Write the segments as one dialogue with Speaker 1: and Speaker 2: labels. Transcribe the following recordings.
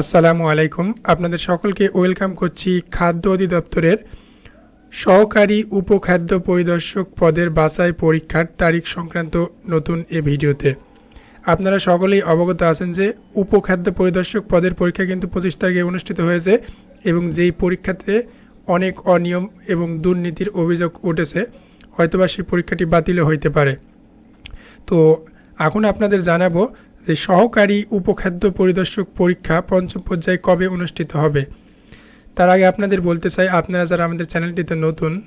Speaker 1: আসসালামু আলাইকুম। আপনাদের সকলকে ওয়েলকাম করছি খাদ্য অধিদপ্তরের সহকারী উপখাদ্য পরিদর্শক পদের বাছাই পরীক্ষার তারিখ সংক্রান্ত নতুন এ ভিডিওতে। আপনারা সকলেই অবগত আছেন যে উপখাদ্য পরিদর্শক পদের পরীক্ষা কিন্তু পঁচিশ তারিখে অনুষ্ঠিত হয়েছে এবং যেই পরীক্ষাতে অনেক অনিয়ম এবং দুর্নীতির অভিযোগ উঠেছে, হয়তোবা সেই পরীক্ষাটি বাতিলও হইতে পারে। তো, এখন আপনাদের জানাব যে সহকারী উপখাদ্য পরিদর্শক পরীক্ষা পঞ্চম পর্যায়ে কবে অনুষ্ঠিত হবে? তার আগে আপনাদের বলতে চাই, আপনারা যারা আমাদের চ্যানেলটিতে নতুন,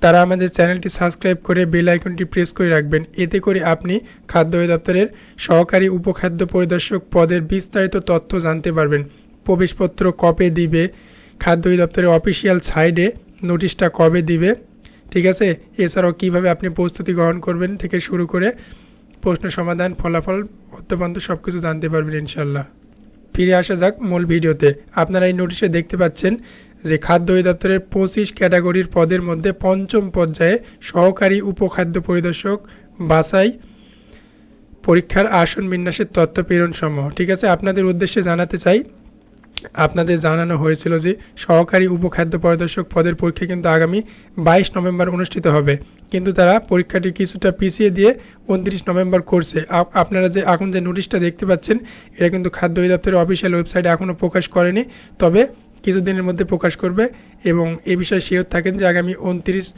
Speaker 1: তারা আমাদের চ্যানেলটি সাবস্ক্রাইব করে বেল আইকনটি প্রেস করে রাখবেন। এতে করে আপনি খাদ্য অধিদপ্তরের সহকারী উপখাদ্য পরিদর্শক পদের বিস্তারিত তথ্য জানতে পারবেন। প্রবেশপত্র কবে দিবে? খাদ্য অধিদপ্তরের অফিসিয়াল সাইডে নোটিশটা কবে দিবে? ঠিক আছে? এছাড়াও কীভাবে আপনি প্রস্তুতি গ্রহণ করবেন থেকে শুরু করে প্রশ্ন সমাধান, ফলাফল অত্যপন্ত সব কিছু জানতে পারবেন ইনশাল্লাহ ফিরে আসা যাক মূল ভিডিওতে। আপনারা এই নোটিশে দেখতে পাচ্ছেন যে খাদ্য অধিদপ্তরের পঁচিশ ক্যাটাগরির পদের মধ্যে পঞ্চম পর্যায়ে সহকারী উপখাদ্য পরিদর্শক বাছাই পরীক্ষার আসন বিন্যাসের তথ্য প্রেরণ সমূহ। ঠিক আছে, আপনাদের উদ্দেশ্যে জানাতে চাই, আপনাদের জানানো হয়েছিল যে সহকারী উপখাদ্য পরিদর্শক পদের পরীক্ষা কিন্তু আগামী বাইশ নভেম্বর অনুষ্ঠিত হবে। কিন্তু তারা পরীক্ষাটি কিছুটা পিছিয়ে দিয়ে উনত্রিশ নভেম্বর করছে। আপ- আপনারা যে এখন যে নোটিশটা দেখতে পাচ্ছেন, এটা কিন্তু খাদ্য অধিদপ্তরের অফিসিয়াল ওয়েবসাইটে এখনও প্রকাশ করেনি। তবে কিছুদিনের মধ্যে প্রকাশ করবে এবং এ বিষয়ে শিওর থাকেন যে আগামী উনত্রিশ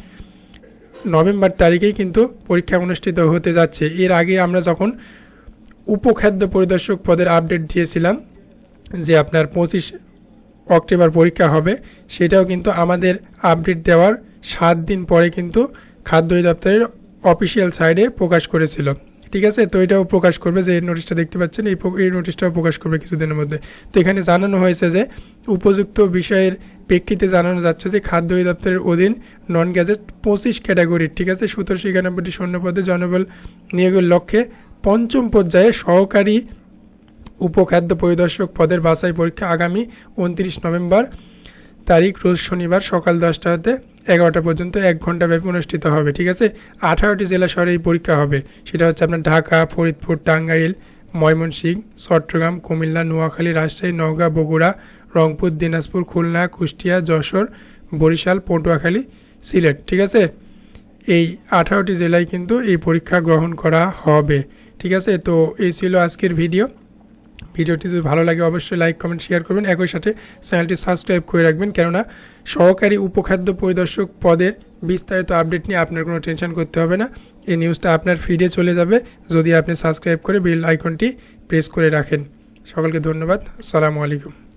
Speaker 1: নভেম্বর তারিখেই কিন্তু পরীক্ষা অনুষ্ঠিত হতে যাচ্ছে। এর আগে আমরা যখন উপখাদ্য পরিদর্শক পদের আপডেট দিয়েছিলাম যে আপনার পঁচিশ অক্টোবর পরীক্ষা হবে, সেটাও কিন্তু আমাদের আপডেট দেওয়ার সাত দিন পরে কিন্তু খাদ্য অধিদপ্তরের অফিসিয়াল সাইডে প্রকাশ করেছিল। ঠিক আছে? তো এটাও প্রকাশ করবে যে এই নোটিশটা দেখতে পাচ্ছেন, এই এই নোটিশটাও প্রকাশ করবে কিছুদিনের মধ্যে। তো এখানে জানানো হয়েছে যে, উপযুক্ত বিষয়ের প্রেক্ষিতে জানানো যাচ্ছে যে, খাদ্য অধিদপ্তরের অধীন নন গ্যাজেট পঁচিশ ক্যাটাগরির ঠিক আছে? সতেরোশো একানব্বইটি শূন্যপদে জনবল নিয়োগের লক্ষ্যে পঞ্চম পর্যায়ে সহকারী উপখাদ্য পরিদর্শক পদের বাছাই পরীক্ষা আগামী উনত্রিশ নভেম্বর তারিখ, রোজ শনিবার সকাল দশটা হতে এগারোটা পর্যন্ত এক ঘণ্টা ব্যাপী অনুষ্ঠিত হবে, ঠিক আছে? আঠারোটি জেলা শহরে এই পরীক্ষা হবে। সেটা হচ্ছে আপনার ঢাকা, ফরিদপুর, টাঙ্গাইল, ময়মনসিংহ, চট্টগ্রাম, কুমিল্লা, নোয়াখালী, রাজশাহী, নওগাঁ, বগুড়া, রংপুর, দিনাজপুর, খুলনা, কুষ্টিয়া, যশোর, বরিশাল, পটুয়াখালী, সিলেট, ঠিক আছে? এই আঠারোটি জেলায় কিন্তু এই পরীক্ষা গ্রহণ করা হবে, ঠিক আছে? তো এই ছিল আজকের ভিডিও। ভিডিওটি যদি ভালো লাগে, অবশ্যই লাইক কমেন্ট শেয়ার করবেন। একই সাথে চ্যানেলটি সাবস্ক্রাইব করে রাখবেন। কেননা সহকারী উপখাদ্য পরিদর্শক পদের বিস্তারিত আপডেট নিয়ে আপনার কোনো টেনশন করতে হবে না। এই নিউজটা আপনার ফিডে চলে যাবে। যদি আপনি সাবস্ক্রাইব করে বেল আইকনটি প্রেস করে রাখেন। সকলকে ধন্যবাদ। আসসালামু আলাইকুম।